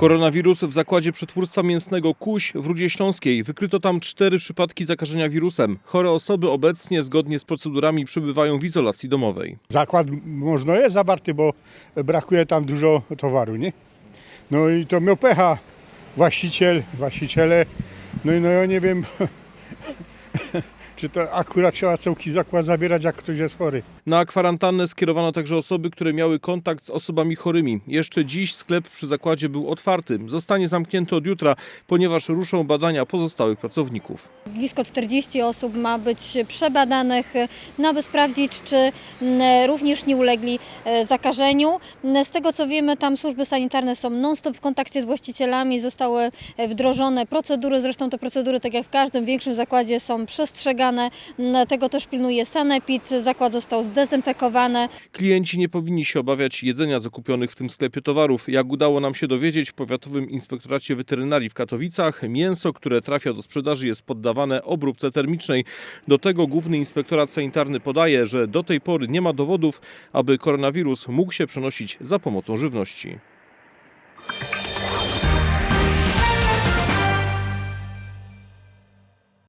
Koronawirus w zakładzie przetwórstwa mięsnego Kuś w Rudzie Śląskiej. Wykryto tam cztery przypadki zakażenia wirusem. Chore osoby obecnie zgodnie z procedurami przebywają w izolacji domowej. Zakład można jest zawarty, bo brakuje tam dużo towaru, nie? No i to miał pecha właściciel, właściciele. No i no ja nie wiem, czy to akurat trzeba całki zakład zabierać, jak ktoś jest chory. Na kwarantannę skierowano także osoby, które miały kontakt z osobami chorymi. Jeszcze dziś sklep przy zakładzie był otwarty. Zostanie zamknięty od jutra, ponieważ ruszą badania pozostałych pracowników. Blisko 40 osób ma być przebadanych, no aby sprawdzić, czy mm, również nie ulegli e, zakażeniu. Z tego co wiemy, tam służby sanitarne są non-stop w kontakcie z właścicielami, zostały e, wdrożone procedury, zresztą te procedury, tak jak w każdym większym zakładzie, są przestrzegane. Mm, Tego też pilnuje Sanepid, zakład został zdezynfekowany. Klienci nie powinni się obawiać jedzenia zakupionych w tym sklepie towarów. Jak udało nam się dowiedzieć, w Powiatowym Inspektoracie Weterynarii w Katowicach mięso, które trafia do sprzedaży jest poddawane obróbce termicznej. Do tego Główny Inspektorat Sanitarny podaje, że do tej pory nie ma dowodów, aby koronawirus mógł się przenosić za pomocą żywności.